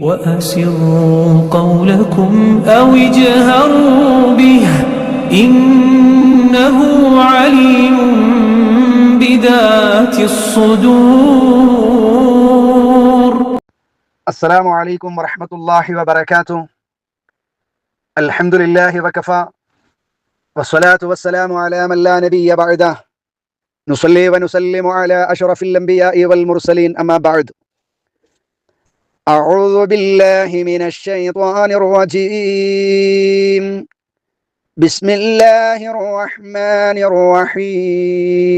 وأسروا قولكم أو اجهروا به إنه عليم بذات الصدور. السلام عليكم ورحمة الله وبركاته. الحمد لله وكفى. والصلاة والسلام على من لا نبي بعده. نصلي ونسلم على أشرف الأنبياء والمرسلين. أما بعد أعوذ بالله من الشيطان الرجيم. بسم الله الرحمن الرحيم.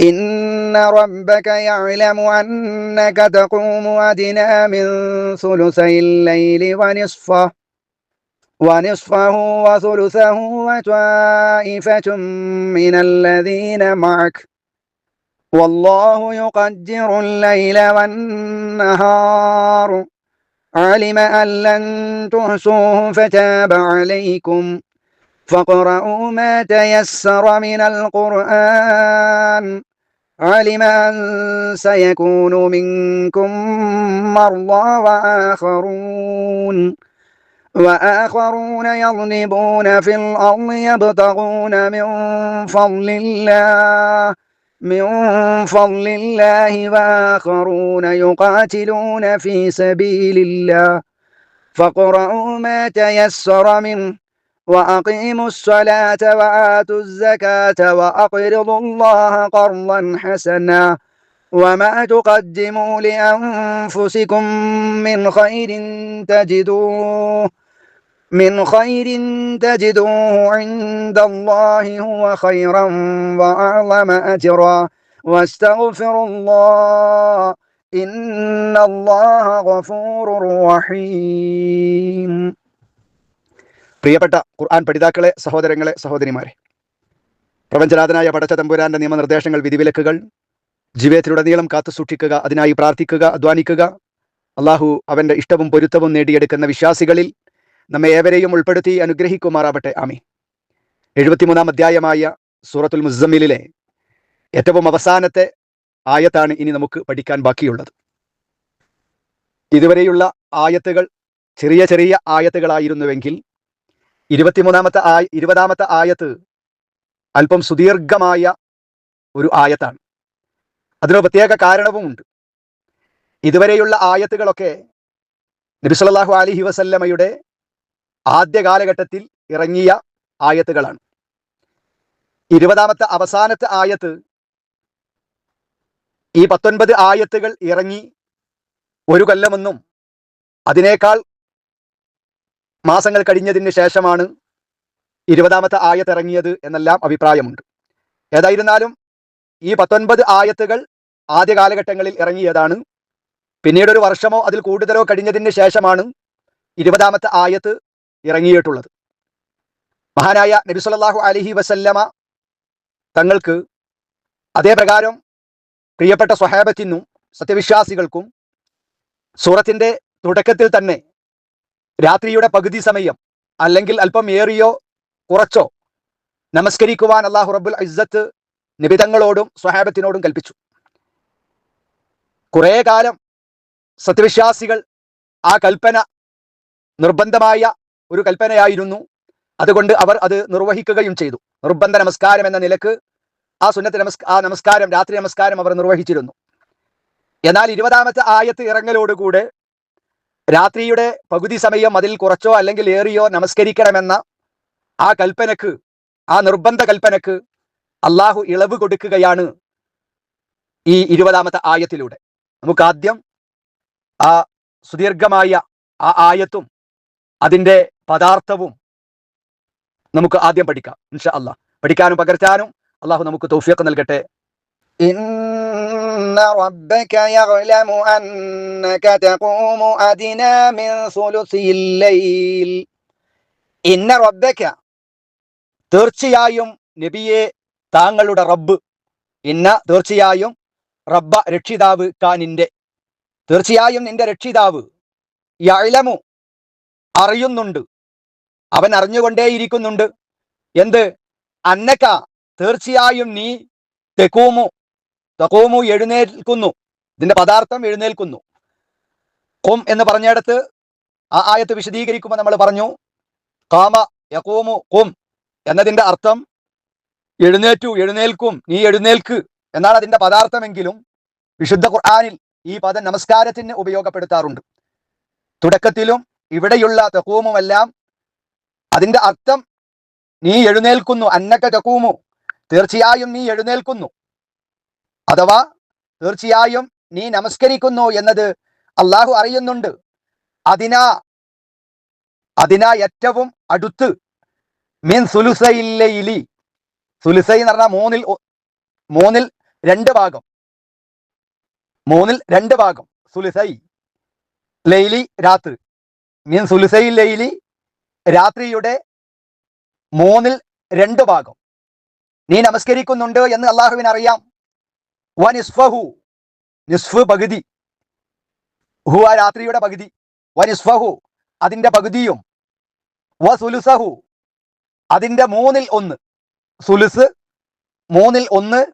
إن ربك يعلم أنك تقوم أدنى من ثلثي الليل ونصفه ونصفه وثلثه وطائفة من الذين معك. والله يقدر الليل والنهار. علم أن لن تحصوه فتاب عليكم. فاقرؤوا ما تيسر من القرآن. علم أن سيكون منكم مرضى وآخرون. وآخرون يضربون في الأرض يبتغون من فضل الله. من فضل الله وآخرون يقاتلون في سبيل الله. فاقرؤوا ما تيسر منه وأقيموا الصلاة وآتوا الزكاة وأقرضوا الله قرضا حسنا. وما تقدموا لأنفسكم من خير تجدوه من خير تجدوه عند الله هو خيرا وأعظم أجرا واستغفروا الله إن الله غفور رحيم പ്രിയപ്പെട്ട ഖുർആൻ പഠിതാക്കളെ സഹോദരങ്ങളെ സഹോദരിമാരെ പ്രപഞ്ചനാഥനായ പടച്ച തമ്പുരാന്റെ നിയമനിർദ്ദേശങ്ങൾ വിധിവിലക്കുകൾ ജീവിതത്തിലുടനീളം കാത്തു സൂക്ഷിക്കുക അതിനായി പ്രാർത്ഥിക്കുക അധ്വാനിക്കുക അള്ളാഹു അവന്റെ ഇഷ്ടവും പൊരുത്തവും നേടിയെടുക്കുന്ന വിശ്വാസികളിൽ നമ്മെ ഏവരെയും ഉൾപ്പെടുത്തി അനുഗ്രഹിക്കുമാറാവട്ടെ. ആമി എഴുപത്തിമൂന്നാം അധ്യായമായ സൂറത്തുൽ മുസമ്മിലിലെ ഏറ്റവും അവസാനത്തെ ആയത്താണ് ഇനി നമുക്ക് പഠിക്കാൻ ബാക്കിയുള്ളത്. ഇതുവരെയുള്ള ആയത്തുകൾ ചെറിയ ചെറിയ ആയത്തുകളായിരുന്നുവെങ്കിൽ ഇരുപത്തിമൂന്നാമത്തെ ആ ഇരുപതാമത്തെ ആയത്ത് അല്പം സുദീർഘമായ ഒരു ആയത്താണ്. അതിന് പ്രത്യേക കാരണവുമുണ്ട് ഇതുവരെയുള്ള ആയത്തുകളൊക്കെ നബിസല്ലാഹു അലിഹി വസല്ലമയുടെ ആദ്യ കാലഘട്ടത്തിൽ ഇറങ്ങിയ ആയത്തുകളാണ്. ഇരുപതാമത്തെ അവസാനത്തെ ആയത്ത് ഈ പത്തൊൻപത് ആയത്തുകൾ ഇറങ്ങി ഒരു കൊല്ലമെന്നും അതിനേക്കാൾ മാസങ്ങൾ കഴിഞ്ഞതിന് ശേഷമാണ് ഇരുപതാമത്തെ ആയത്ത് ഇറങ്ങിയത് എന്നെല്ലാം അഭിപ്രായമുണ്ട്. ഏതായിരുന്നാലും ഈ പത്തൊൻപത് ആയത്തുകൾ ആദ്യ കാലഘട്ടങ്ങളിൽ ഇറങ്ങിയതാണ്. പിന്നീട് ഒരു വർഷമോ അതിൽ കൂടുതലോ കഴിഞ്ഞതിന് ശേഷമാണ് ഇരുപതാമത്തെ ആയത്ത് ഇറങ്ങിയിട്ടുള്ളത്. മഹാനായ നബി സല്ലല്ലാഹു അലൈഹി വസല്ലമ തങ്ങൾക്ക് അതേപ്രകാരം പ്രിയപ്പെട്ട സ്വഹാബത്തിനും സത്യവിശ്വാസികൾക്കും സൂറത്തിന്റെ തുടക്കത്തിൽ തന്നെ രാത്രിയുടെ പകുതി സമയം അല്ലെങ്കിൽ അല്പം ഏറിയോ കുറച്ചോ നമസ്കരിക്കുവാൻ അള്ളാഹു റബ്ബുൽ ഇസ്സത്ത് നിബിതങ്ങളോടും സ്വഹാബത്തിനോടും കൽപ്പിച്ചു. കുറെ കാലം സത്യവിശ്വാസികൾ ആ കൽപ്പന നിർബന്ധമായ ഒരു കൽപ്പനയായിരുന്നു. അതുകൊണ്ട് അവർ അത് നിർവഹിക്കുകയും ചെയ്തു. നിർബന്ധ നമസ്കാരം എന്ന നിലയ്ക്ക് ആ സുന്നത്ത് നമസ് ആ നമസ്കാരം രാത്രി നമസ്കാരം അവർ നിർവഹിച്ചിരുന്നു. എന്നാൽ ഇരുപതാമത്തെ ആയത്ത് ഇറങ്ങലോടുകൂടെ രാത്രിയുടെ പകുതി സമയം അതിൽ കുറച്ചോ അല്ലെങ്കിൽ ഏറിയോ നമസ്കരിക്കണമെന്ന ആ കൽപ്പനക്ക് ആ നിർബന്ധ കൽപ്പനക്ക് അള്ളാഹു ഇളവ് കൊടുക്കുകയാണ് ഈ ഇരുപതാമത്തെ ആയത്തിലൂടെ. നമുക്ക് ആദ്യം ആ സുദീർഘമായ ആ ആയത്തും അതിന്റെ പദാർത്ഥവും നമുക്ക് ആദ്യം പഠിക്കാം ഇൻഷാ അള്ളാഹ് പഠിക്കാനും പകർത്താനും അള്ളാഹു നമുക്ക് തൗഫീഖ് നൽകട്ടെ إن ربك يعلم أنك تقوم أدنى من ثلثي الليل ഇന്ന റബ്ബക്ക തീർച്ചയായും നബിയെ താങ്കളുടെ റബ്ബ് ഇന്ന തീർച്ചയായും റബ്ബ രക്ഷിതാവ് കാ നിന്റെ തീർച്ചയായും നിന്റെ രക്ഷിതാവ് യഴലമു അറിയുന്നുണ്ട് അവൻ അറിഞ്ഞുകൊണ്ടേയിരിക്കുന്നുണ്ട്. എന്ത്? അന്നക്ക തീർച്ചയായും നീ തെക്കൂമു തെക്കൂമു എഴുന്നേൽക്കുന്നു. ഇതിന്റെ പദാർത്ഥം എഴുന്നേൽക്കുന്നു. കും എന്ന് പറഞ്ഞിടത്ത് ആ ആയത്ത് വിശദീകരിക്കുമ്പോൾ നമ്മൾ പറഞ്ഞു കാമ യക്കൂമു കും എന്നതിന്റെ അർത്ഥം എഴുന്നേറ്റു എഴുന്നേൽക്കും നീ എഴുന്നേൽക്ക് എന്നാണ് അതിന്റെ പദാർത്ഥമെങ്കിലും വിശുദ്ധ ഖുർആാനിൽ ഈ പദം നമസ്കാരത്തിന് ഉപയോഗപ്പെടുത്താറുണ്ട്. തുടക്കത്തിലും ഇവിടെയുള്ള തെക്കൂമുമെല്ലാം അതിന്റെ അർത്ഥം നീ എഴുന്നേൽക്കുന്നു അന്നക്ക ചക്കൂമു തീർച്ചയായും നീ എഴുന്നേൽക്കുന്നു. അഥവാ തീർച്ചയായും നീ നമസ്കരിക്കുന്നു എന്നത് അള്ളാഹു അറിയുന്നുണ്ട്. അതിനാ അതിനാ ഏറ്റവും അടുത്ത് മീൻ സുലുസയില്ലയിലി സുലുസൈ എന്ന് പറഞ്ഞാൽ മൂന്നിൽ മൂന്നിൽ രണ്ട് ഭാഗം. മൂന്നിൽ രണ്ട് ഭാഗം. സുലുസൈ ലൈലി രാത്രി. മീൻ സുലുസൈ ലൈലി രാത്രിയുടെ മൂന്നിൽ രണ്ട് ഭാഗം. നീ നമസ്കരിക്കുന്നുണ്ട് എന്ന് അള്ളാഹുവിന് അറിയാം. വ നിസ്ഫഹു നിസ്ഫ് പകുതി. ഹു ആ രാത്രിയുടെ പകുതി. വ നിസ്ഫഹു അതിന്റെ പകുതിയും. വ സുലുസഹു അതിന്റെ മൂന്നിൽ ഒന്ന്. സുലുസ് മൂന്നിൽ ഒന്ന്.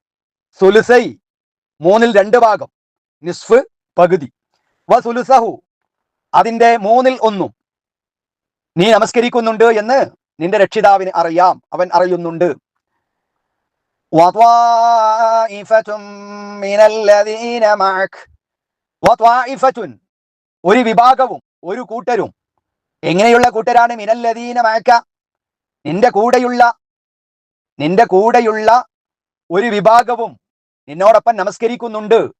സുലുസൈ മൂന്നിൽ രണ്ട് ഭാഗം. നിസ്ഫ് പകുതി. വ സുലുസഹു അതിന്റെ മൂന്നിൽ ഒന്നും. നീ നമസ്കരിക്കുന്നുണ്ട് എന്ന് നിന്റെ രക്ഷിതാവിന് അറിയാം. അവൻ അറിയുന്നുണ്ട്. ഒരു വിഭാഗവും ഒരു കൂട്ടരും. എങ്ങനെയുള്ള കൂട്ടരാണ് മിനല്ലദീന മഴക്ക നിന്റെ കൂടെയുള്ള നിന്റെ കൂടെയുള്ള ഒരു വിഭാഗവും നിന്നോടൊപ്പം നമസ്കരിക്കുന്നുണ്ട്.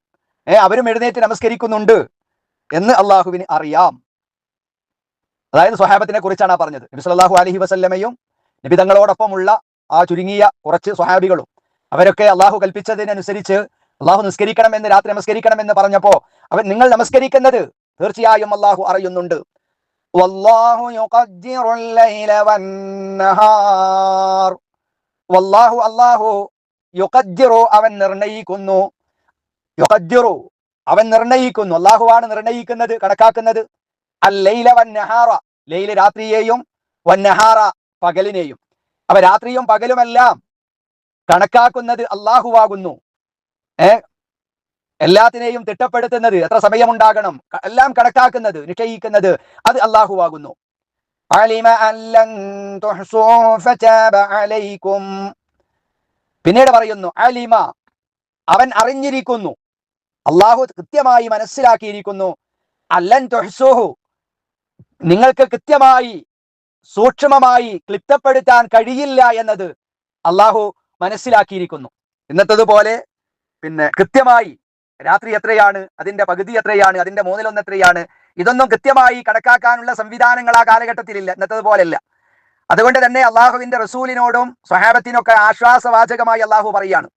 ഏ അവരും എഴുന്നേറ്റ് നമസ്കരിക്കുന്നുണ്ട് എന്ന് അള്ളാഹുവിന് അറിയാം. അതായത് സ്വഹാബത്തിനെ കുറിച്ചാണ് പറഞ്ഞത്. നബി സല്ലാഹു അലഹി വസല്ലമയും നബി തങ്ങളോടൊപ്പമുള്ള ആ ചുരുങ്ങിയ കുറച്ച് സ്വഹാബികളും. അവരൊക്കെ അള്ളാഹു കൽപ്പിച്ചതിനനുസരിച്ച് അള്ളാഹു നിസ്കരിക്കണം എന്ന് രാത്രി നമസ്കരിക്കണം എന്ന് പറഞ്ഞപ്പോ അവൻ നിങ്ങൾ നമസ്കരിക്കുന്നത് തീർച്ചയായും അള്ളാഹു അറിയുന്നുണ്ട്. വല്ലാഹു അവൻ നിർണയിക്കുന്നു. അവൻ നിർണയിക്കുന്നു. അള്ളാഹുവാണ് നിർണയിക്കുന്നത് കണക്കാക്കുന്നത്. അല്ലൈല വന്നഹാറ. ലൈല രാത്രിയെയും വന്നഹാറ പകലിനെയും. അപ്പൊ രാത്രിയും പകലുമെല്ലാം കണക്കാക്കുന്നത് അള്ളാഹുവാകുന്നു ഏ? എല്ലാത്തിനെയും തിട്ടപ്പെടുത്തുന്നത് എത്ര സമയമുണ്ടാകണം? എല്ലാം കണക്കാക്കുന്നത് നിശ്ചയിക്കുന്നത് അത് അള്ളാഹുവാകുന്നു പിന്നീട് പറയുന്നു അലിമ അവൻ അറിഞ്ഞിരിക്കുന്നു. അള്ളാഹു കൃത്യമായി മനസ്സിലാക്കിയിരിക്കുന്നു. അല്ലൻ തൊഹ്സോഹു നിങ്ങൾക്ക് കൃത്യമായി സൂക്ഷ്മമായി ക്ലിപ്തപ്പെടുത്താൻ കഴിയില്ല എന്നത് അള്ളാഹു മനസ്സിലാക്കിയിരിക്കുന്നു. ഇന്നത്തതുപോലെ പിന്നെ കൃത്യമായി രാത്രി എത്രയാണ് അതിന്റെ പകുതി എത്രയാണ് അതിന്റെ മൂന്നിലൊന്ന് എത്രയാണ് ഇതൊന്നും കൃത്യമായി കണക്കാക്കാനുള്ള സംവിധാനങ്ങൾ ആ കാലഘട്ടത്തിലില്ല ഇന്നത്തതുപോലെയല്ല അതുകൊണ്ട് തന്നെ അള്ളാഹുവിന്റെ റസൂലിനോടും സ്വഹാബത്തിനൊക്കെ ആശ്വാസവാചകമായി അള്ളാഹു പറയാണ്.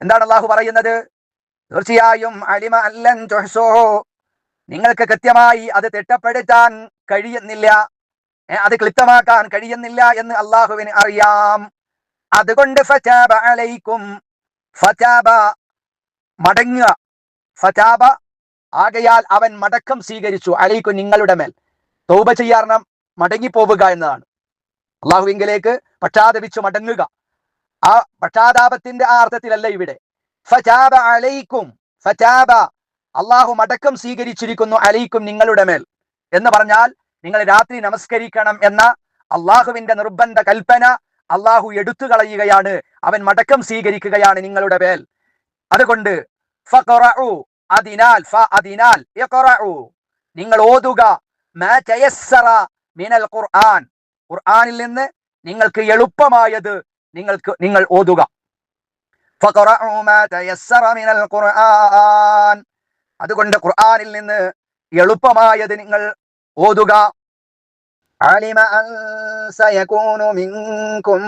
എന്താണ് അള്ളാഹു പറയുന്നത്? തീർച്ചയായും അലിമ അല്ലൻ. നിങ്ങൾക്ക് കൃത്യമായി അത് തിട്ടപ്പെടുത്താൻ കഴിയുന്നില്ല. അത് ക്ലിപ്തമാക്കാൻ കഴിയുന്നില്ല എന്ന് അള്ളാഹുവിന് അറിയാം. അതുകൊണ്ട് ഫതാബ അലൈക്കും. ഫതാബ മടങ്ങുക. ഫചാബ ആകയാൽ അവൻ മടക്കം സ്വീകരിച്ചു. അലൈക്കും നിങ്ങളുടെ മേൽ. തൗബ ചെയ്യാരണം മടങ്ങിപ്പോവുക എന്നതാണ്. അള്ളാഹുവിങ്കിലേക്ക് പക്ഷാതപിച്ചു മടങ്ങുക. ആ പക്ഷാതാപത്തിന്റെ ആ അർത്ഥത്തിലല്ല ഇവിടെ. ഫചാബ അലൈക്കും. ഫജാബ അള്ളാഹു മടക്കം സ്വീകരിച്ചിരിക്കുന്നു അലൈക്കും നിങ്ങളുടെ മേൽ. എന്ന് പറഞ്ഞാൽ നിങ്ങൾ രാത്രി നമസ്കരിക്കണം എന്ന അള്ളാഹുവിന്റെ നിർബന്ധ കൽപ്പന അള്ളാഹു എടുത്തു കളയുകയാണ്. അവൻ മടക്കം സ്വീകരിക്കുകയാണ് നിങ്ങളുടെ മേൽ. അതുകൊണ്ട് നിങ്ങൾ ഓതുക മിനൽ ഖുർആൻ. ഖുർആനിൽ നിന്ന് നിങ്ങൾക്ക് എളുപ്പമായത് നിങ്ങൾക്ക് നിങ്ങൾ ഓതുക. ഫഖറഉ മാ തയസ്സറ മിനൽ ഖുർആൻ. അതുകൊണ്ട് ഖുർആനിൽ നിന്ന് എളുപ്പമായത് നിങ്ങൾ ഓതുക علم أن سيكون منكم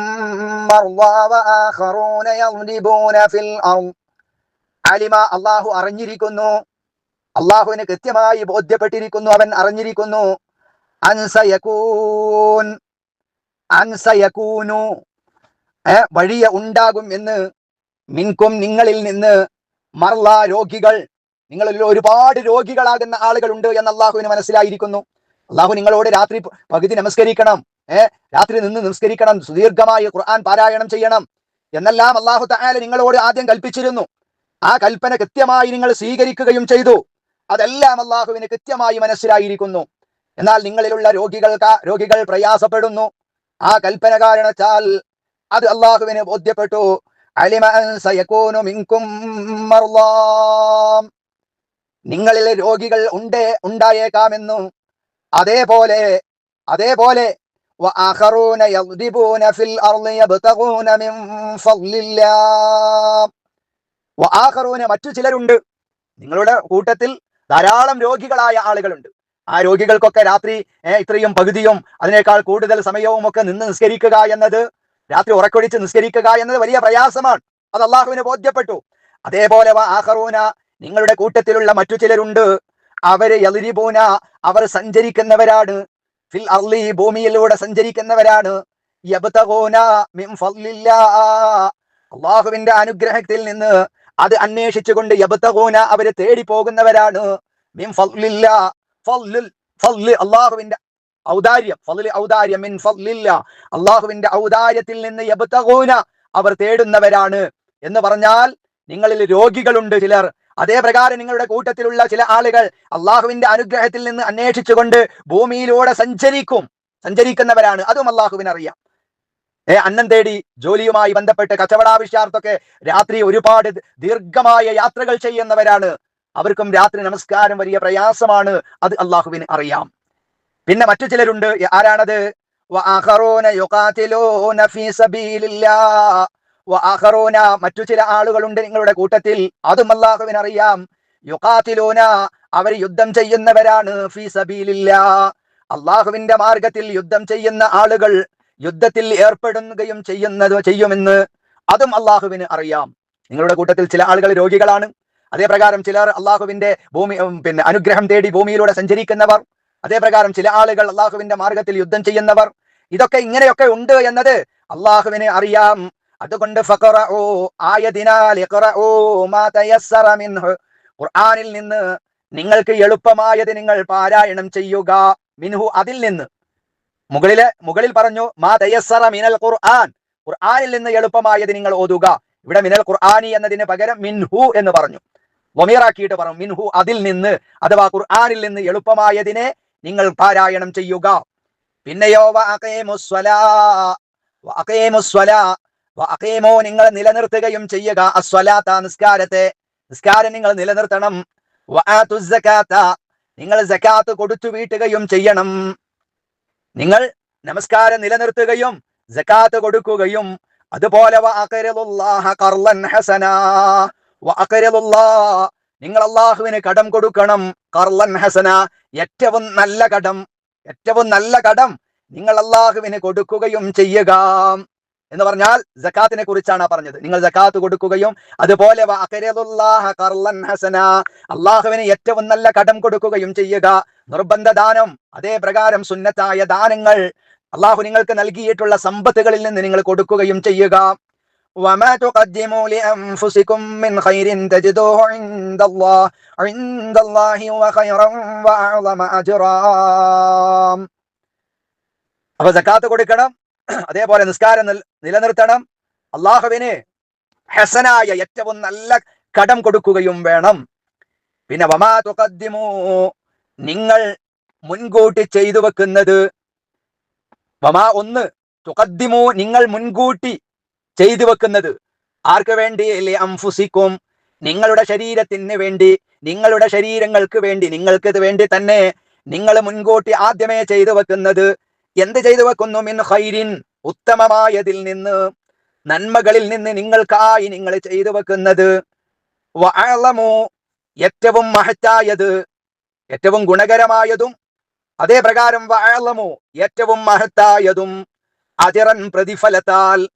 مرضى وآخرون يضربون في الأرض അലിമ അള്ളാഹു അറിഞ്ഞിരിക്കുന്നു അള്ളാഹുവിന് കൃത്യമായി ബോധ്യപ്പെട്ടിരിക്കുന്നു അവൻ അറിഞ്ഞിരിക്കുന്നു അൻസയക്കൂൻ അൻസയക്കൂനു ഏ, വഴിയ ഉണ്ടാകും എന്ന് മിൻകും നിങ്ങളിൽ നിന്ന് മർല രോഗികൾ നിങ്ങളിൽ ഒരുപാട് രോഗികളാകുന്ന ആളുകളുണ്ട് എന്ന് അള്ളാഹുവിന് മനസ്സിലായിരിക്കുന്നു. അള്ളാഹു നിങ്ങളോട് രാത്രി പകുതി നമസ്കരിക്കണം. ഏഹ് രാത്രി നിന്ന് നമസ്കരിക്കണം സുദീർഘമായി ഖുർആൻ പാരായണം ചെയ്യണം. എന്നെല്ലാം അള്ളാഹു തആല നിങ്ങളോട് ആദ്യം കൽപ്പിച്ചിരുന്നു. ആ കൽപ്പന കൃത്യമായി നിങ്ങൾ സ്വീകരിക്കുകയും ചെയ്തു. അതെല്ലാം അള്ളാഹുവിന് കൃത്യമായി മനസ്സിലായിരിക്കുന്നു. എന്നാൽ നിങ്ങളിലുള്ള രോഗികൾ രോഗികൾ പ്രയാസപ്പെടുന്നു. ആ കൽപ്പന കാരണത്താൽ അത് അള്ളാഹുവിന് ബോധ്യപ്പെട്ടു. അലിമ അൻ മിങ്കും. നിങ്ങളിൽ രോഗികൾ ഉണ്ട് ഉണ്ടായേക്കാമെന്നു അതേപോലെ അതേപോലെ മറ്റു ചിലരുണ്ട്. നിങ്ങളുടെ കൂട്ടത്തിൽ ധാരാളം രോഗികളായ ആളുകളുണ്ട്. ആ രോഗികൾക്കൊക്കെ രാത്രി ഇത്രയും പകുതിയും അതിനേക്കാൾ കൂടുതൽ സമയവും ഒക്കെ നിന്ന് നിസ്കരിക്കുക എന്നത് രാത്രി ഉറക്കൊഴിച്ച് നിസ്കരിക്കുക എന്നത് വലിയ പ്രയാസമാണ്. അത് അള്ളാഹുവിന് ബോധ്യപ്പെട്ടു. അതേപോലെ നിങ്ങളുടെ കൂട്ടത്തിലുള്ള മറ്റു ചിലരുണ്ട്. അവർ യലിരിബൂന അവർ സഞ്ചരിക്കുന്നവരാണ്. ഫിൽ അർളി ഭൂമിയിലൂടെ സഞ്ചരിക്കുന്നവരാണ്. അള്ളാഹുവിന്റെ അനുഗ്രഹത്തിൽ നിന്ന് അത് അന്വേഷിച്ചുകൊണ്ട് യബ്തഗൂന അവർ തേടി പോകുന്നവരാണ് അള്ളാഹുവിന്റെ ഔദാര്യം. ഔദാര്യം അള്ളാഹുവിന്റെ ഔദാര്യത്തിൽ നിന്ന് യബ്തഗൂന അവർ തേടുന്നവരാണ്. എന്ന് പറഞ്ഞാൽ നിങ്ങളിൽ രോഗികളുണ്ട് ചിലർ. അതേ പ്രകാരം നിങ്ങളുടെ കൂട്ടത്തിലുള്ള ചില ആളുകൾ അള്ളാഹുവിന്റെ അനുഗ്രഹത്തിൽ നിന്ന് അന്വേഷിച്ചുകൊണ്ട് ഭൂമിയിലൂടെ സഞ്ചരിക്കും. സഞ്ചരിക്കുന്നവരാണ്. അതും അള്ളാഹുവിന് അറിയാം ഏ അന്നം തേടി ജോലിയുമായി ബന്ധപ്പെട്ട് കച്ചവടാവശ്യാർത്തൊക്കെ രാത്രി ഒരുപാട് ദീർഘമായ യാത്രകൾ ചെയ്യുന്നവരാണ്. അവർക്കും രാത്രി നമസ്കാരം വലിയ പ്രയാസമാണ്. അത് അള്ളാഹുവിന് അറിയാം. പിന്നെ മറ്റു ചിലരുണ്ട്. ആരാണത്? വആഖറൂന മറ്റു ചില ആളുകളുണ്ട് നിങ്ങളുടെ കൂട്ടത്തിൽ. അതും അള്ളാഹുവിനറിയാം അറിയാം യുഖാതിലൂന അവർ യുദ്ധം ചെയ്യുന്നവരാണ്. ഫീ സബീലില്ലാ. അള്ളാഹുവിന്റെ മാർഗത്തിൽ യുദ്ധം ചെയ്യുന്ന ആളുകൾ യുദ്ധത്തിൽ ഏർപ്പെടുകയും ചെയ്യുന്നത് ചെയ്യുമെന്ന് അതും അള്ളാഹുവിന് അറിയാം. നിങ്ങളുടെ കൂട്ടത്തിൽ ചില ആളുകൾ രോഗികളാണ്. അതേപ്രകാരം ചിലർ അള്ളാഹുവിന്റെ ഭൂമി പിന്നെ അനുഗ്രഹം തേടി ഭൂമിയിലൂടെ സഞ്ചരിക്കുന്നവർ. അതേപ്രകാരം ചില ആളുകൾ അള്ളാഹുവിന്റെ മാർഗത്തിൽ യുദ്ധം ചെയ്യുന്നവർ. ഇതൊക്കെ ഇങ്ങനെയൊക്കെ ഉണ്ട് എന്നത് അള്ളാഹുവിനെ അറിയാം. അതുകൊണ്ട് ഖുർആാനിൽ നിന്ന് നിങ്ങൾക്ക് എളുപ്പമായത് നിങ്ങൾ പാരായണം ചെയ്യുക മിൻഹു അതിൽ നിന്ന്. മുകളിലെ മുകളിൽ പറഞ്ഞു മാ തയസ്സറ മിനൽ ഖുർആൻ. ഖുർആാനിൽ നിന്ന് എളുപ്പമായത് നിങ്ങൾ ഓതുക. ഇവിടെ മിനൽ ഖുർആാനി എന്നതിന് പകരം മിൻഹു എന്ന് പറഞ്ഞു. വമീറാക്കിയിട്ട് പറഞ്ഞു മിൻഹു അതിൽ നിന്ന് അഥവാ ഖുർആാനിൽ നിന്ന് എളുപ്പമായതിനെ നിങ്ങൾ പാരായണം ചെയ്യുക. പിന്നെയോ വഅഖീമു നിങ്ങൾ നിലനിർത്തുകയും ചെയ്യുക. അസ്വലാത്ത നിസ്കാരത്തെ നിസ്കാരം നിങ്ങൾ നിലനിർത്തണം. നിങ്ങൾ സകാത്ത് കൊടുത്തു വീട്ടുകയും ചെയ്യണം. നിങ്ങൾ നമസ്കാരം നിലനിർത്തുകയും സകാത്ത് കൊടുക്കുകയും അതുപോലെ നിങ്ങൾ അള്ളാഹുവിന് കടം കൊടുക്കണം. ഖർലൻ ഹസന ഏറ്റവും നല്ല കടം ഏറ്റവും നല്ല കടം നിങ്ങൾ അള്ളാഹുവിന് കൊടുക്കുകയും ചെയ്യുക. എന്ന് പറഞ്ഞാൽ ജക്കാത്തിനെ കുറിച്ചാണ് പറഞ്ഞത് നിങ്ങൾ ജക്കാത്ത് കൊടുക്കുകയും അതുപോലെ വഅഖരിളുല്ലാഹ ഖർളൻ ഹസന അള്ളാഹുവിന് ഏറ്റവും നല്ല കടം കൊടുക്കുകയും ചെയ്യുക നിർബന്ധ ദാനം അതേ പ്രകാരം സുന്നത്തായ ദാനങ്ങൾ അള്ളാഹു നിങ്ങൾക്ക് നൽകിയിട്ടുള്ള സമ്പത്തുകളിൽ നിന്ന് നിങ്ങൾ കൊടുക്കുകയും ചെയ്യുക وما تقدموا لأنفسكم من خير تجدوه عند الله عند الله هو خيرا وأعظم أجرا അപ്പൊ സക്കാത്ത് കൊടുക്കണം അതേപോലെ നിസ്കാരം നിലനിർത്തണം. അള്ളാഹുവിന് ഹസനായ ഏറ്റവും നല്ല കടം കൊടുക്കുകയും വേണം. പിന്നെ വമാ തുഖദ്ദിമു നിങ്ങൾ മുൻകൂട്ടി ചെയ്തു വെക്കുന്നത്. വമാ ഒന്ന് തുഖദ്ദിമു നിങ്ങൾ മുൻകൂട്ടി ചെയ്തു വെക്കുന്നത്. ആർക്ക് വേണ്ടി? അംഫുസിക്കും. നിങ്ങളുടെ ശരീരത്തിന് വേണ്ടി നിങ്ങളുടെ ശരീരങ്ങൾക്ക് വേണ്ടി നിങ്ങൾക്ക് ഇത് വേണ്ടി തന്നെ നിങ്ങൾ മുൻകൂട്ടി ആദ്യമേ ചെയ്തു വെക്കുന്നത്. എന്ത് ചെയ്തു വെക്കുന്നു മിൻ ഹൈരിൻ ഉത്തമമായതിൽ നിന്ന് നന്മകളിൽ നിന്ന് നിങ്ങൾക്കായി നിങ്ങൾ ചെയ്തു വെക്കുന്നത്. വാളമോ ഏറ്റവും മഹത്തായത് ഏറ്റവും ഗുണകരമായതും അതേ പ്രകാരം വാളമോ ഏറ്റവും മഹത്തായതും അതിറൻ പ്രതിഫലത്താൽ.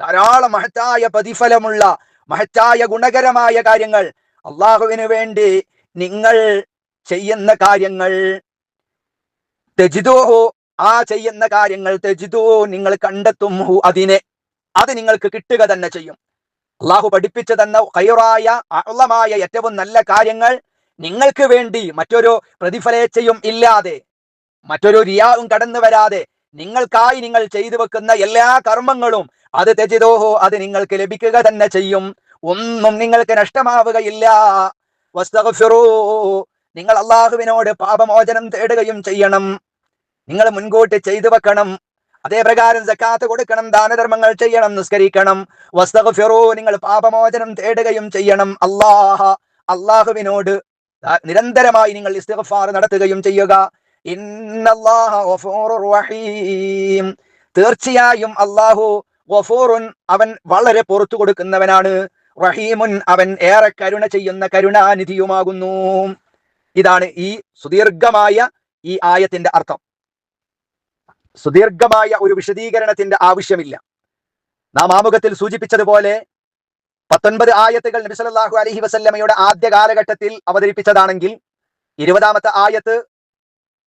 ധാരാളം മഹത്തായ പ്രതിഫലമുള്ള മഹത്തായ ഗുണകരമായ കാര്യങ്ങൾ. അള്ളാഹുവിന് വേണ്ടി നിങ്ങൾ ചെയ്യുന്ന കാര്യങ്ങൾ. തെജിദോഹു ആ ചെയ്യുന്ന കാര്യങ്ങൾ തെജിതോ നിങ്ങൾ കണ്ടെത്തും അതിനെ. അത് നിങ്ങൾക്ക് കിട്ടുക തന്നെ ചെയ്യും. അള്ളാഹു പഠിപ്പിച്ചു തന്ന കയറായ അള്ളമായ ഏറ്റവും നല്ല കാര്യങ്ങൾ നിങ്ങൾക്ക് വേണ്ടി മറ്റൊരു പ്രതിഫലേച്ഛയും ഇല്ലാതെ മറ്റൊരു റിയാവും കടന്നു വരാതെ നിങ്ങൾക്കായി നിങ്ങൾ ചെയ്തു വെക്കുന്ന എല്ലാ കർമ്മങ്ങളും അത് തെജിതോഹോ അത് നിങ്ങൾക്ക് ലഭിക്കുക തന്നെ ചെയ്യും. ഒന്നും നിങ്ങൾക്ക് നഷ്ടമാവുകയില്ല. നിങ്ങൾ അള്ളാഹുവിനോട് പാപമോചനം തേടുകയും ചെയ്യണം. നിങ്ങൾ മുൻകൂട്ടി ചെയ്തു വെക്കണം. അതേപ്രകാരം സക്കാത്ത് കൊടുക്കണം ദാനധർമ്മങ്ങൾ ചെയ്യണം നിസ്കരിക്കണം. വസ്തഗ്ഫിറൂ. നിങ്ങൾ പാപമോചനം തേടുകയും ചെയ്യണം. അള്ളാഹ അള്ളാഹുവിനോട് നിരന്തരമായി നിങ്ങൾ ഇസ്തിഗ്ഫാർ നടത്തുകയും ചെയ്യുക. തീർച്ചയായും അള്ളാഹു വഫൂറുൻ അവൻ വളരെ പുറത്തു കൊടുക്കുന്നവനാണ്. റഹീമുൻ അവൻ ഏറെ കരുണ ചെയ്യുന്ന കരുണാനിധിയുമാകുന്നു. ഇതാണ് ഈ സുദീർഘമായ ഈ ആയത്തിന്റെ അർത്ഥം. സുദീർഘമായ ഒരു വിശദീകരണത്തിന്റെ ആവശ്യമില്ല. നാം ആമുഖത്തിൽ സൂചിപ്പിച്ചതുപോലെ പത്തൊൻപത് ആയത്തുകൾ നബി അലഹി വസല്ലമയുടെ ആദ്യ കാലഘട്ടത്തിൽ അവതരിപ്പിച്ചതാണെങ്കിൽ ഇരുപതാമത്തെ ആയത്ത്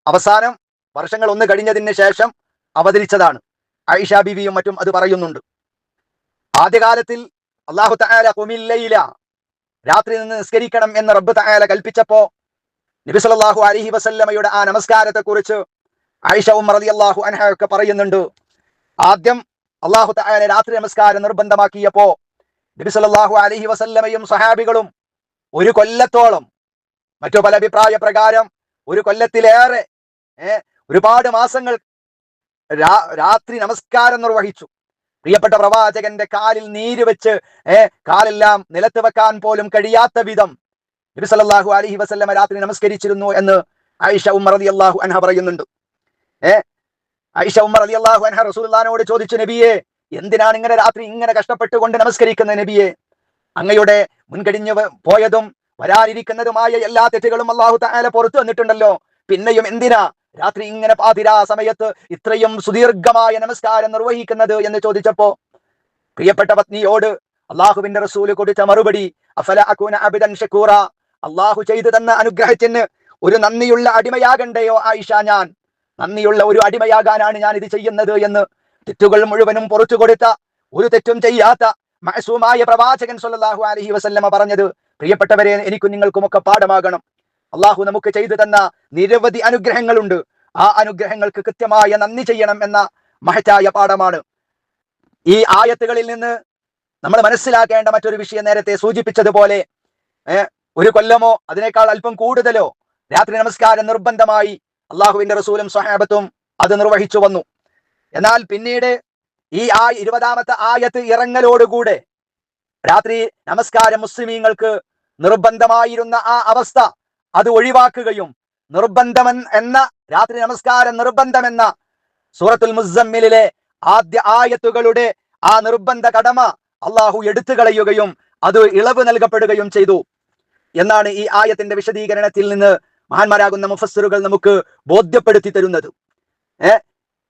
അവസാനം വർഷങ്ങൾ ഒന്ന് കഴിഞ്ഞതിന് ശേഷം അവതരിച്ചതാണ്. ആയിഷ ബിവിയും മറ്റും അത് പറയുന്നുണ്ട്. ആദ്യകാലത്തിൽ അള്ളാഹു തആല ഖുമില്ലൈല രാത്രി നിന്ന് നിസ്കരിക്കണം എന്ന് റബ്ബ് തആല കൽപ്പിച്ചപ്പോ നബി അലഹി വസല്ലമയുടെ ആ നമസ്കാരത്തെ ആയിഷ റളിയല്ലാഹു അൻഹ ഒക്കെ പറയുന്നുണ്ട്. ആദ്യം അള്ളാഹു തായാലെ രാത്രി നമസ്കാരം നിർബന്ധമാക്കിയപ്പോ നബി അലൈഹി വസല്ലമയും സഹാബികളും ഒരു കൊല്ലത്തോളം മറ്റു പല അഭിപ്രായ പ്രകാരം ഒരു കൊല്ലത്തിലേറെ ഒരുപാട് മാസങ്ങൾ രാത്രി നമസ്കാരം നിർവഹിച്ചു. പ്രിയപ്പെട്ട പ്രവാചകന്റെ കാലിൽ നീര് വെച്ച് ഏർ കാലെല്ലാം നിലത്ത് വെക്കാൻ പോലും കഴിയാത്ത വിധം നബി അലൈഹി വസല്ലമ രാത്രി നമസ്കരിച്ചിരുന്നു എന്ന് ആയിഷ ഉമ്മറതി അള്ളാഹു അൻഹ പറയുന്നുണ്ട്. ഏ? ഉമർ ഉമ്മർ അള്ളാഹു അൻഹ റസൂലിനോട് ചോദിച്ചു നബിയെ എന്തിനാണ് ഇങ്ങനെ രാത്രി ഇങ്ങനെ കഷ്ടപ്പെട്ടുകൊണ്ട് നമസ്കരിക്കുന്ന നബിയെ? അങ്ങയുടെ മുൻകഴിഞ്ഞു പോയതും വരാനിരിക്കുന്നതുമായ എല്ലാ തെറ്റുകളും അള്ളാഹു താല പുറത്തു വന്നിട്ടുണ്ടല്ലോ. പിന്നെയും എന്തിനാ രാത്രി ഇങ്ങനെ പാതിരാ സമയത്ത് ഇത്രയും സുദീർഘമായ നമസ്കാരം നിർവഹിക്കുന്നത് എന്ന് ചോദിച്ചപ്പോ പ്രിയപ്പെട്ട പത്നിയോട് അള്ളാഹുവിന്റെ റസൂൽ കൊടുത്ത മറുപടി അഫല അകൂന അബിദൻ ഷക്കൂറ? അള്ളാഹു ചെയ്തു തന്ന അനുഗ്രഹത്തിന് ഒരു നന്ദിയുള്ള അടിമയാകണ്ടയോ ആയിഷ ഞാൻ? നന്ദിയുള്ള ഒരു അടിമയാകാനാണ് ഞാൻ ഇത് ചെയ്യുന്നത് എന്ന് തെറ്റുകൾ മുഴുവനും പുറത്തു കൊടുത്ത ഒരു തെറ്റും ചെയ്യാത്ത മഹസൂമായ പ്രവാചകൻ സല്ലല്ലാഹു അലഹി വസല്ലമ പറഞ്ഞത് പ്രിയപ്പെട്ടവരെ എനിക്കും നിങ്ങൾക്കുമൊക്കെ പാഠമാകണം. അള്ളാഹു നമുക്ക് ചെയ്തു തന്ന നിരവധി അനുഗ്രഹങ്ങളുണ്ട്. ആ അനുഗ്രഹങ്ങൾക്ക് കൃത്യമായ നന്ദി ചെയ്യണം എന്ന മഹറ്റായ പാഠമാണ്. ഈ ആയത്തുകളിൽ നിന്ന് നമ്മൾ മനസ്സിലാക്കേണ്ട മറ്റൊരു വിഷയം നേരത്തെ സൂചിപ്പിച്ചതുപോലെ ഒരു കൊല്ലമോ അതിനേക്കാൾ അല്പം കൂടുതലോ രാത്രി നമസ്കാരം നിർബന്ധമായി അള്ളാഹുവിന്റെ റസൂലും സഹാബത്തും അത് നിർവഹിച്ചു വന്നു. എന്നാൽ പിന്നീട് ഈ ആ ഇരുപതാമത്തെ ആയത്ത് ഇറങ്ങലോടുകൂടെ രാത്രി നമസ്കാരം മുസ്ലിമീങ്ങൾക്ക് നിർബന്ധമായിരുന്ന ആ അവസ്ഥ അത് ഒഴിവാക്കുകയും നിർബന്ധമൻ എന്ന രാത്രി നമസ്കാരം നിർബന്ധമെന്ന സൂറത്തുൽ മുസമ്മിലെ ആദ്യ ആയത്തുകളുടെ ആ നിർബന്ധ കടമ അള്ളാഹു എടുത്തു കളയുകയും അത് ഇളവ് നൽകപ്പെടുകയും ചെയ്തു. എന്നാണ് ഈ ആയത്തിന്റെ വിശദീകരണത്തിൽ നിന്ന് മഹാന്മാരാകുന്ന മുഫസ്സറുകൾ നമുക്ക് ബോധ്യപ്പെടുത്തി തരുന്നത്. ഏ?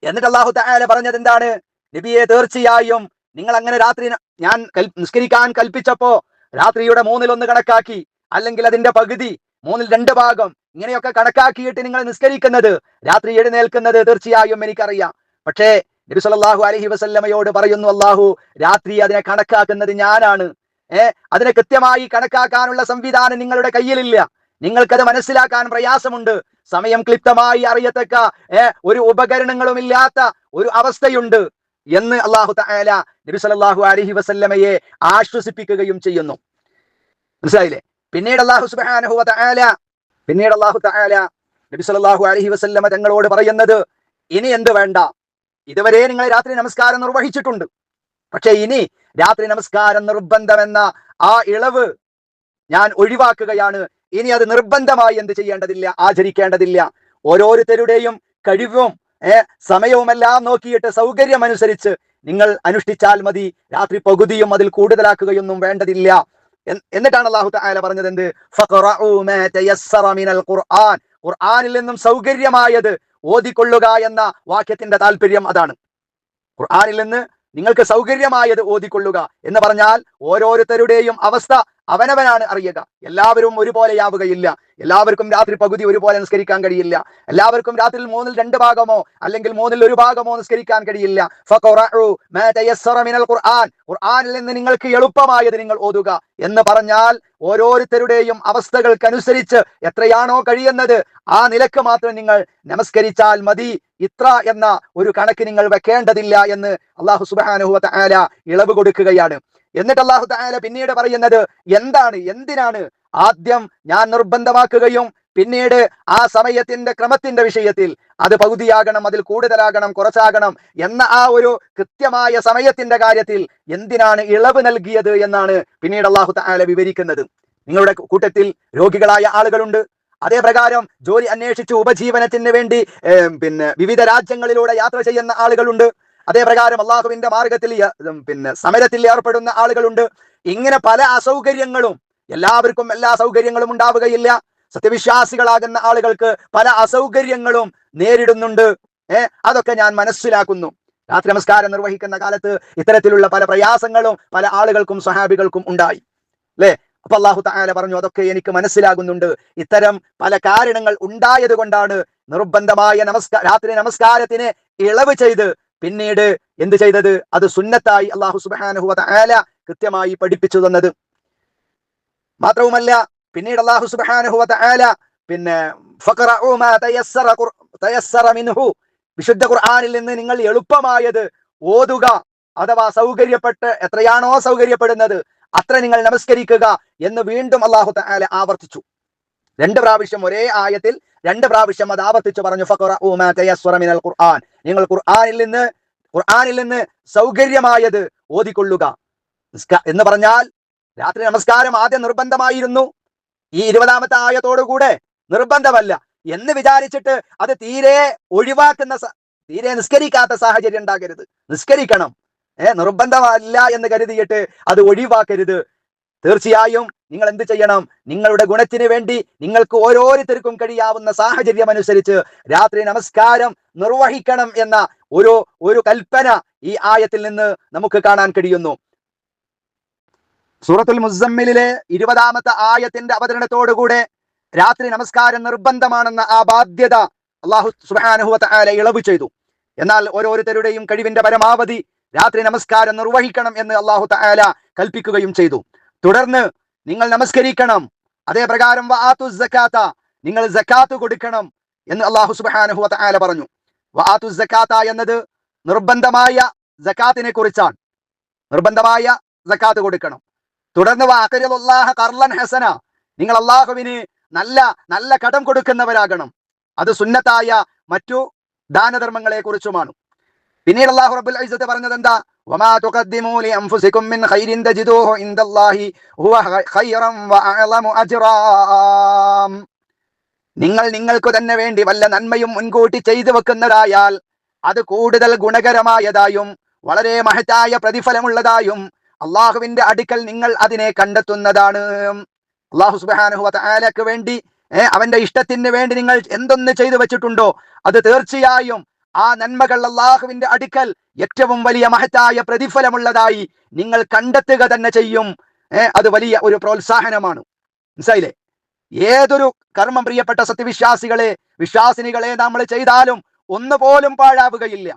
എന്നിട്ട് അള്ളാഹു തആല പറഞ്ഞത് എന്താണ് നബിയെ തീർച്ചയായും നിങ്ങൾ അങ്ങനെ രാത്രി ഞാൻ നിസ്കരിക്കാൻ കൽപ്പിച്ചപ്പോ രാത്രിയുടെ മൂന്നിൽ ഒന്ന് കണക്കാക്കി അല്ലെങ്കിൽ അതിന്റെ പകുതി മൂന്നിൽ രണ്ട് ഭാഗം ഇങ്ങനെയൊക്കെ കണക്കാക്കിയിട്ട് നിങ്ങൾ നിസ്കരിക്കുന്നത് രാത്രി എഴുന്നേൽക്കുന്നത് തീർച്ചയായും എനിക്കറിയാം. പക്ഷേ നബി സല്ലല്ലാഹു അലഹി വസല്ലമയോട് പറയുന്നു അള്ളാഹു രാത്രി അതിനെ കണക്കാക്കുന്നത് ഞാനാണ്. ഏഹ് അതിനെ കൃത്യമായി കണക്കാക്കാനുള്ള സംവിധാനം നിങ്ങളുടെ കയ്യിലില്ല. നിങ്ങൾക്കത് മനസ്സിലാക്കാൻ പ്രയാസമുണ്ട്. സമയം ക്ലിപ്തമായി അറിയത്തക്ക ഒരു ഉപകരണങ്ങളും ഇല്ലാത്ത ഒരു അവസ്ഥയുണ്ട് എന്ന് അള്ളാഹു തആല നബി സല്ലല്ലാഹു അലൈഹി വസല്ലമയെ ആശ്വസിപ്പിക്കുകയും ചെയ്യുന്നു. മനസ്സിലായില്ലേ? പിന്നീട് അള്ളാഹു സുബ്ഹാനഹു വ പിന്നീട് അള്ളാഹു തആല നബി അലൈഹി വസല്ലമ തങ്ങളോട് പറയുന്നത് ഇനി എന്ത് വേണ്ട? ഇതുവരെ നിങ്ങൾ രാത്രി നമസ്കാരം നിർവഹിച്ചിട്ടുണ്ട്. പക്ഷെ ഇനി രാത്രി നമസ്കാരം നിർബന്ധമെന്ന ആ ഇളവ് ഞാൻ ഒഴിവാക്കുകയാണ് ഇനി അത് നിർബന്ധമായി എന്ത് ചെയ്യേണ്ടതില്ല? ആചരിക്കേണ്ടതില്ല. ഓരോരുത്തരുടെയും കഴിവും സമയവുമെല്ലാം നോക്കിയിട്ട് സൗകര്യമനുസരിച്ച് നിങ്ങൾ അനുഷ്ഠിച്ചാൽ മതി. രാത്രി പകുതിയും അതിൽ കൂടുതലാക്കുകയൊന്നും വേണ്ടതില്ല. എന്നിട്ടാണ് അള്ളാഹു തആല പറഞ്ഞത് എന്ത് ഖുർആൻ. ഖുർആനിൽ നിന്നും സൗകര്യമായത് ഓതിക്കൊള്ളുക എന്ന വാക്യത്തിന്റെ താല്പര്യം അതാണ്. ഖുർആനിൽ നിന്ന് നിങ്ങൾക്ക് സൗകര്യമായത് ഓതിക്കൊള്ളുക എന്ന് പറഞ്ഞാൽ ഓരോരുത്തരുടെയും അവസ്ഥ അവനവനാണ് അറിയുക. എല്ലാവരും ഒരുപോലെയാവുകയില്ല എല്ലാവർക്കും രാത്രി പകുതി ഒരുപോലെ നിസ്കരിക്കാൻ കഴിയില്ല. എല്ലാവർക്കും രാത്രിയിൽ മൂന്നിൽ രണ്ട് ഭാഗമോ അല്ലെങ്കിൽ മൂന്നിൽ ഒരു ഭാഗമോ നിസ്കരിക്കാൻ കഴിയില്ല. ഖുർആനിൽ നിന്ന് നിങ്ങൾക്ക് എളുപ്പമായത് നിങ്ങൾ ഓതുക എന്ന് പറഞ്ഞാൽ ഓരോരുത്തരുടെയും അവസ്ഥകൾക്കനുസരിച്ച് എത്രയാണോ കഴിയുന്നത് ആ നിലയ്ക്ക് മാത്രം നിങ്ങൾ നമസ്കരിച്ചാൽ മതി. ഇത്ര എന്ന ഒരു കണക്ക് നിങ്ങൾ വെക്കേണ്ടതില്ല എന്ന് അള്ളാഹു സുബാനുഹുല ഇളവ് കൊടുക്കുകയാണ്. എന്നിട്ട് അള്ളാഹു താല പിന്നീട് പറയുന്നത് എന്താണ് എന്തിനാണ്? ആദ്യം ഞാൻ നിർബന്ധമാക്കുകയും പിന്നീട് ആ സമയത്തിന്റെ ക്രമത്തിന്റെ വിഷയത്തിൽ അത് പകുതിയാകണം അതിൽ കൂടുതലാകണം കുറച്ചാകണം എന്ന ആ ഒരു കൃത്യമായ സമയത്തിന്റെ കാര്യത്തിൽ എന്തിനാണ് ഇളവ് നൽകിയത് എന്നാണ് പിന്നീട് അള്ളാഹു താല വിവരിക്കുന്നത്. നിങ്ങളുടെ കൂട്ടത്തിൽ രോഗികളായ ആളുകളുണ്ട്. അതേ പ്രകാരം ജോലി അന്വേഷിച്ച് ഉപജീവനത്തിന് വേണ്ടി പിന്നെ വിവിധ രാജ്യങ്ങളിലൂടെ യാത്ര ചെയ്യുന്ന ആളുകളുണ്ട്. അതേ പ്രകാരം അള്ളാഹുവിന്റെ മാർഗത്തിൽ പിന്നെ സമരത്തിൽ ഏർപ്പെടുന്ന ആളുകളുണ്ട്. ഇങ്ങനെ പല അസൗകര്യങ്ങളും എല്ലാവർക്കും എല്ലാ സൗകര്യങ്ങളും ഉണ്ടാവുകയില്ല. സത്യവിശ്വാസികളാകുന്ന ആളുകൾക്ക് പല അസൗകര്യങ്ങളും നേരിടുന്നുണ്ട്. ഏർ അതൊക്കെ ഞാൻ മനസ്സിലാക്കുന്നു. രാത്രി നമസ്കാരം നിർവഹിക്കുന്ന കാലത്ത് ഇത്തരത്തിലുള്ള പല പ്രയാസങ്ങളും പല ആളുകൾക്കും സഹാബികൾക്കും ഉണ്ടായി. അല്ലേ? അപ്പൊ അള്ളാഹു താല പറഞ്ഞു അതൊക്കെ എനിക്ക് മനസ്സിലാകുന്നുണ്ട്. ഇത്തരം പല കാരണങ്ങൾ ഉണ്ടായത് കൊണ്ടാണ് നിർബന്ധമായ നമസ്കാര രാത്രി നമസ്കാരത്തിന് ഇളവ് ചെയ്ത് പിന്നീട് എന്ത് ചെയ്തത്? അത് സുന്നത്തായി അള്ളാഹു സുബാനഹു ആല കൃത്യമായി പഠിപ്പിച്ചു തന്നത്. മാത്രവുമല്ല പിന്നീട് അള്ളാഹു സുബാനഹു ആല പിന്നെ വിശുദ്ധ ഖുർആാനിൽ നിന്ന് നിങ്ങൾ എളുപ്പമായത് ഓതുക അഥവാ സൗകര്യപ്പെട്ട് എത്രയാണോ സൗകര്യപ്പെടുന്നത് അത്ര നിങ്ങൾ നമസ്കരിക്കുക എന്ന് വീണ്ടും അള്ളാഹു ആവർത്തിച്ചു. രണ്ട് പ്രാവശ്യം ഒരേ ആയത്തിൽ രണ്ട് പ്രാവശ്യം അത് ആവർത്തിച്ചു പറഞ്ഞു ഖുർആൻ. നിങ്ങൾ ഖുർആനിൽ നിന്ന് ഖുർആനിൽ നിന്ന് സൗകര്യമായത് ഓതിക്കൊള്ളുക. എന്ന് പറഞ്ഞാൽ രാത്രി നമസ്കാരം ആദ്യം നിർബന്ധമായിരുന്നു. ഈ ഇരുപതാമത്തെ ആയത്തോടുകൂടെ നിർബന്ധമല്ല. എന്ന് വിചാരിച്ചിട്ട് അത് തീരെ ഒഴിവാക്കുന്ന തീരെ നിസ്കരിക്കാത്ത സാഹചര്യം ഉണ്ടാകരുത്. നിസ്കരിക്കണം. ഏഹ് നിർബന്ധമല്ല എന്ന് കരുതിയിട്ട് അത് ഒഴിവാക്കരുത്. തീർച്ചയായും നിങ്ങൾ എന്ത് ചെയ്യണം? നിങ്ങളുടെ ഗുണത്തിന് വേണ്ടി നിങ്ങൾക്ക് ഓരോരുത്തർക്കും കഴിയാവുന്ന സാഹചര്യം അനുസരിച്ച് രാത്രി നമസ്കാരം നിർവഹിക്കണം എന്ന ഒരു ഒരു കൽപ്പന ഈ ആയത്തിൽ നിന്ന് നമുക്ക് കാണാൻ കഴിയുന്നു. സൂറത്തുൽ മുസമ്മിലെ ഇരുപതാമത്തെ ആയത്തിന്റെ അവതരണത്തോടുകൂടെ രാത്രി നമസ്കാരം നിർബന്ധമാണെന്ന ആ ബാധ്യത അള്ളാഹു സുബാനുഹുവ ആല ഇളവ് ചെയ്തു. എന്നാൽ ഓരോരുത്തരുടെയും കഴിവിന്റെ പരമാവധി രാത്രി നമസ്കാരം നിർവഹിക്കണം എന്ന് അള്ളാഹു തആല കൽപ്പിക്കുകയും ചെയ്തു. തുടർന്ന് നിങ്ങൾ നമസ്കരിക്കണം. അതേ പ്രകാരം നിങ്ങൾ സക്കാത്ത് കൊടുക്കണം എന്ന് അള്ളാഹു സുബ്ഹാനഹു വതആല പറഞ്ഞു. വആത്തു എന്നത് നിർബന്ധമായ സക്കാത്തിനെ കുറിച്ചാണ്. നിർബന്ധമായ സക്കാത്ത് കൊടുക്കണം. തുടർന്ന് ഹസന നിങ്ങൾ അള്ളാഹുവിന് നല്ല നല്ല കടം കൊടുക്കുന്നവരാകണം. അത് സുന്നത്തായ മറ്റു ദാനധർമ്മങ്ങളെ കുറിച്ചുമാണ്. പിന്നീട് അള്ളാഹു റബ്ബുൽ ഇസ്സത്ത് പറഞ്ഞത് എന്താ? നിങ്ങൾ നിങ്ങൾക്ക് തന്നെ വേണ്ടി വല്ല നന്മയും മുൻകൂട്ടി ചെയ്തു വെക്കുന്നതായാൽ അത് കൂടുതൽ ഗുണകരമായതായും വളരെ മഹത്തായ പ്രതിഫലമുള്ളതായും അള്ളാഹുവിന്റെ അടുക്കൽ നിങ്ങൾ അതിനെ കണ്ടെത്തുന്നതാണ്. അള്ളാഹു സുബാനുഹുലക്ക് വേണ്ടി അവന്റെ ഇഷ്ടത്തിന് വേണ്ടി നിങ്ങൾ എന്തൊന്ന് ചെയ്തു വെച്ചിട്ടുണ്ടോ? അത് തീർച്ചയായും ആ നന്മകൾ അള്ളാഹുവിന്റെ അടുക്കൽ ഏറ്റവും വലിയ മഹത്തായ പ്രതിഫലമുള്ളതായി നിങ്ങൾ കണ്ടെത്തുക തന്നെ ചെയ്യും. അത് വലിയ ഒരു പ്രോത്സാഹനമാണ്. മനസ്സിലായില്ലേ? ഏതൊരു കർമ്മം പ്രിയപ്പെട്ട സത്യവിശ്വാസികളെ വിശ്വാസിനികളെ നമ്മൾ ചെയ്താലും ഒന്നുപോലും പാഴാവുകയില്ല.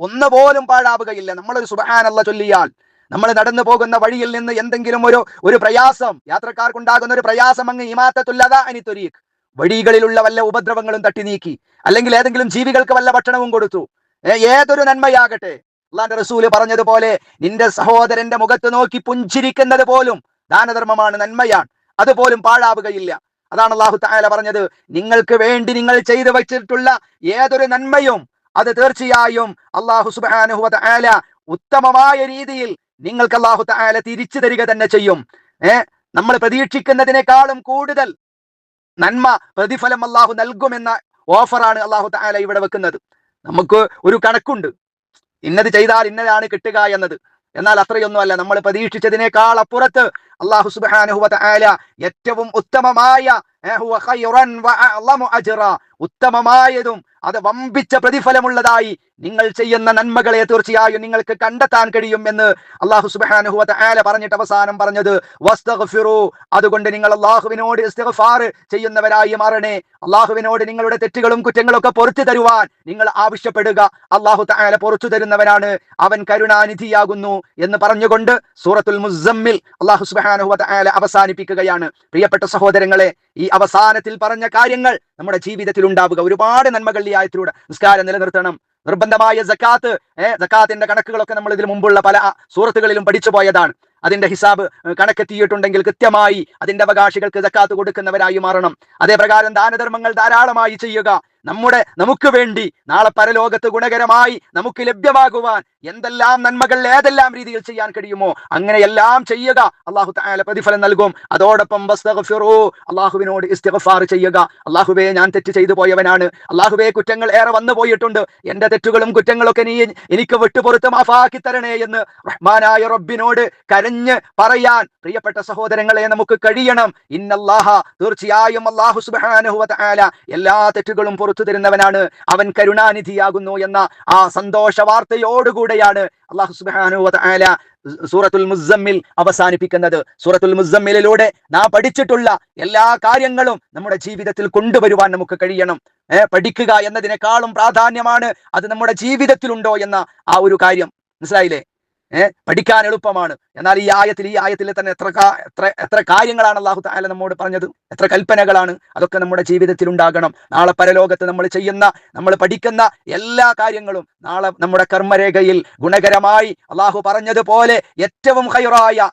ഒന്നുപോലും പാഴാവുകയില്ല. നമ്മളൊരു സുബഹാനല്ല ചൊല്ലിയാൽ നമ്മൾ നടന്നു പോകുന്ന വഴിയിൽ നിന്ന് എന്തെങ്കിലും ഒരു ഒരു പ്രയാസം യാത്രക്കാർക്കുണ്ടാകുന്ന ഒരു പ്രയാസം അങ്ങ് ഇമാത്തത്തുല്ലതാ അനി വഴികളിലുള്ള വല്ല ഉപദ്രവങ്ങളും തട്ടി നീക്കി. അല്ലെങ്കിൽ ഏതെങ്കിലും ജീവികൾക്ക് വല്ല ഭക്ഷണവും കൊടുത്തു. ഏതൊരു നന്മയാകട്ടെ. അള്ളാന്റെ റസൂൽ പറഞ്ഞതുപോലെ നിന്റെ സഹോദരന്റെ മുഖത്ത് നോക്കി പുഞ്ചിരിക്കുന്നത് പോലും ദാനധർമ്മമാണ് നന്മയാണ്. അതുപോലും പാഴാവുകയില്ല. അതാണ് അള്ളാഹു താല പറഞ്ഞത്. നിങ്ങൾക്ക് വേണ്ടി നിങ്ങൾ ചെയ്തു വെച്ചിട്ടുള്ള ഏതൊരു നന്മയും അത് തീർച്ചയായും അള്ളാഹു സുബാനുഹു താല ഉത്തമമായ രീതിയിൽ നിങ്ങൾക്ക് അള്ളാഹു താല തിരിച്ചു തരിക തന്നെ ചെയ്യും. ഏഹ് നമ്മൾ പ്രതീക്ഷിക്കുന്നതിനേക്കാളും കൂടുതൽ നന്മ പ്രതിഫലം അള്ളാഹു നൽകുമെന്ന ഓഫറാണ് അള്ളാഹു താല ഇവിടെ വെക്കുന്നത്. നമുക്ക് ഒരു കണക്കുണ്ട്. ഇന്നത് ചെയ്താൽ ഇന്നതാണ് കിട്ടുക എന്നത്. എന്നാൽ അത്രയൊന്നും അല്ല നമ്മൾ പ്രതീക്ഷിച്ചതിനേക്കാൾ അപ്പുറത്ത് അള്ളാഹു സുബ്ഹാനഹു വതആല ഏറ്റവും ഉത്തമമായ ഉത്തമമായതും അത് വമ്പിച്ച പ്രതിഫലമുള്ളതായി നിങ്ങൾ ചെയ്യുന്ന നന്മകളെ തീർച്ചയായും നിങ്ങൾക്ക് കണ്ടെത്താൻ കഴിയും എന്ന് അള്ളാഹു സുബാനു പറഞ്ഞിട്ട് അവസാനം പറഞ്ഞത്. അതുകൊണ്ട് നിങ്ങൾ അള്ളാഹുവിനോട് ചെയ്യുന്നവരായി മാറണേ. അള്ളാഹുവിനോട് നിങ്ങളുടെ തെറ്റുകളും കുറ്റങ്ങളും ഒക്കെ പൊറത്തു തരുവാൻ നിങ്ങൾ ആവശ്യപ്പെടുക. അള്ളാഹു തആല പൊറത്തു തരുന്നവനാണ്. അവൻ കരുണാനിധിയാകുന്നു എന്ന് പറഞ്ഞുകൊണ്ട് സൂറത്തുൽ മുസമ്മിൽ അള്ളാഹു സുബ്ഹാനഹു വതആല അവസാനിപ്പിക്കുകയാണ്. പ്രിയപ്പെട്ട സഹോദരങ്ങളെ ഈ അവസാനത്തിൽ പറഞ്ഞ കാര്യങ്ങൾ നമ്മുടെ ജീവിതത്തിൽ ഉണ്ടാവുക. ഒരുപാട് നന്മകൾ ഈ ആയത്തിലൂടെ നിസ്കാരം നിലനിർത്തണം. നിർബന്ധമായ ജക്കാത്ത് ഏഹ് ജക്കാത്തിന്റെ കണക്കുകളൊക്കെ നമ്മൾ ഇതിന് മുമ്പുള്ള പല സൂറത്തുകളിലും പഠിച്ചു പോയതാണ്. അതിന്റെ ഹിസാബ് കണക്കെത്തിയിട്ടുണ്ടെങ്കിൽ കൃത്യമായി അതിന്റെ അവകാശികൾക്ക് ജക്കാത്ത് കൊടുക്കുന്നവരായി മാറണം. അതേപ്രകാരം ദാനധർമ്മങ്ങൾ ധാരാളമായി ചെയ്യുക. നമ്മുടെ നമുക്ക് വേണ്ടി നാളെ പരലോകത്ത് ഗുണകരമായി നമുക്ക് ലഭ്യമാകുവാൻ എന്തെല്ലാം നന്മകൾ ഏതെല്ലാം രീതിയിൽ ചെയ്യാൻ കഴിയുമോ അങ്ങനെ എല്ലാം ചെയ്യുക. അള്ളാഹു താല പ്രതിഫലം നൽകും. അതോടൊപ്പം അള്ളാഹുവിനോട് ഇസ്തിഗ്ഫാർ ചെയ്യുക. അള്ളാഹുവേ ഞാൻ തെറ്റ് ചെയ്തു പോയവനാണ്. അള്ളാഹുവേ കുറ്റങ്ങൾ ഏറെ വന്നു പോയിട്ടുണ്ട്. എന്റെ തെറ്റുകളും കുറ്റങ്ങളൊക്കെ നീ എനിക്ക് വിട്ടുപുറത്ത് മാഫാക്കി തരണേ എന്ന് റഹ്മാനായ റബ്ബിനോട് കരഞ്ഞ് പറയാൻ പ്രിയപ്പെട്ട സഹോദരങ്ങളെ നമുക്ക് കഴിയണം. ഇന്നല്ലാഹ തീർച്ചയായും അള്ളാഹു സുബ്ഹാനഹു വ എല്ലാ തെറ്റുകളും പുറത്തു തരുന്നവനാണ്. അവൻ കരുണാനിധിയാകുന്നു എന്ന ആ സന്തോഷ വാർത്തയോടുകൂടെയാണ് അള്ളാഹു സുബ്ഹാനഹു വ സൂറത്തുൽ മുസമ്മിൽ അവസാനിപ്പിക്കുന്നത്. സൂറത്തുൽ മുസമ്മിലൂടെ നാം പഠിച്ചിട്ടുള്ള എല്ലാ കാര്യങ്ങളും നമ്മുടെ ജീവിതത്തിൽ കൊണ്ടുവരുവാൻ നമുക്ക് കഴിയണം. പഠിക്കുക എന്നതിനേക്കാളും പ്രാധാന്യമാണ് അത് നമ്മുടെ ജീവിതത്തിലുണ്ടോ എന്ന ആ ഒരു കാര്യം. മനസ്സിലായില്ലേ? ഏഹ് പഠിക്കാൻ എളുപ്പമാണ്. എന്നാൽ ഈ ആയത്തിൽ ഈ ആയത്തിൽ തന്നെ എത്ര എത്ര എത്ര കാര്യങ്ങളാണ് അള്ളാഹു താല നമ്മോട് പറഞ്ഞത്? എത്ര കൽപ്പനകളാണ്? അതൊക്കെ നമ്മുടെ ജീവിതത്തിൽ ഉണ്ടാകണം. നാളെ പരലോകത്ത് നമ്മൾ ചെയ്യുന്ന നമ്മൾ പഠിക്കുന്ന എല്ലാ കാര്യങ്ങളും നാളെ നമ്മുടെ കർമ്മരേഖയിൽ ഗുണകരമായി അള്ളാഹു പറഞ്ഞതുപോലെ ഏറ്റവും ഹൈറായ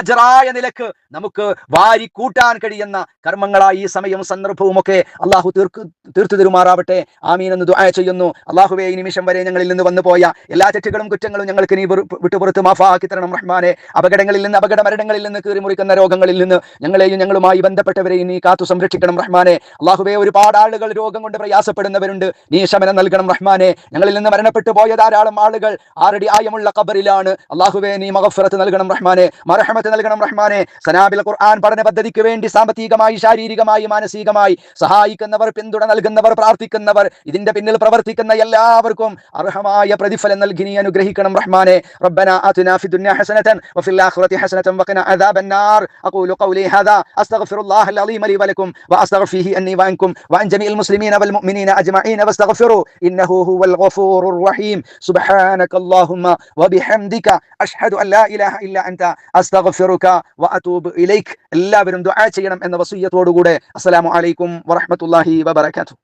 അജ്റായ നിലയ്ക്ക് നമുക്ക് വാരി കൂട്ടാൻ കഴിയുന്ന കർമ്മങ്ങളായി ഈ സമയവും സന്ദർഭവും ഒക്കെ അള്ളാഹു തീർക്ക് തീർത്തു തരുമാറാവട്ടെ. ആമീൻ എന്ന് ദുആ ചെയ്യുന്നു. അള്ളാഹുവേ ഈ നിമിഷം വരെ ഞങ്ങളിൽ നിന്ന് വന്നു എല്ലാ തെറ്റുകളും കുറ്റങ്ങളും ഞങ്ങൾക്ക് നീ വിട്ടുപുറത്ത് മാഫാക്കി തരണം റഹ്മാനെ. അപകടങ്ങളിൽ നിന്ന് അപകട മരണങ്ങളിൽ നിന്ന് കീറിമുറിക്കുന്ന രോഗങ്ങളിൽ നിന്ന് ഞങ്ങളെയും ഞങ്ങളുമായി ബന്ധപ്പെട്ടവരെയും നീ കാത്തു സംരക്ഷിക്കണം റഹ്മാനെ. അള്ളാഹുബെ ഒരുപാട് ആളുകൾ രോഗം കൊണ്ട് പ്രയാസപ്പെടുന്നവരുണ്ട്. നീ ശമനം നൽകണം റഹ്മാനെ. ഞങ്ങളിൽ നിന്ന് മരണപ്പെട്ടു പോയ ധാരാളം ആളുകൾ ആറടി ആയമുള്ള കബറിലാണ് അള്ളാഹുബെ നീ മഹഫറത്ത് നൽകണം റഹ്മാനെ. മറഹമത്ത് നൽകണം റഹ്മാനെ. സനാബിൽ ഖുർആൻ പഠന പദ്ധതിക്ക് വേണ്ടി സാമ്പത്തികമായി ശാരീരികമായി മാനസികമായി സഹായിക്കുന്നവർ പിന്തുണ നൽകുന്നവർ പ്രാർത്ഥിക്കുന്നവർ ഇതിന്റെ പിന്നിൽ പ്രവർത്തിക്കുന്ന എല്ലാവർക്കും അർഹമായ പ്രതിഫലം നൽകി നീ അനുഗ്രഹിക്കണം റഹ്മാനെ. ربنا آتنا في الدنيا حسنة وفي الآخرة حسنة وقنا عذاب النار أقول قولي هذا أستغفر الله العظيم لي ولكم وأستغفره أني وعنكم وعن جميع المسلمين والمؤمنين أجمعين واستغفروا إنه هو الغفور الرحيم سبحانك اللهم وبحمدك أشهد أن لا إله إلا أنت أستغفرك وأتوب إليك എല്ലാവരും ദുആ ചെയ്യണം എന്ന വസീയത്തോടുകൂടെ അസ്സലാമു അലൈക്കും വറഹ്മത്തുള്ളാഹി വബറകാതുഹു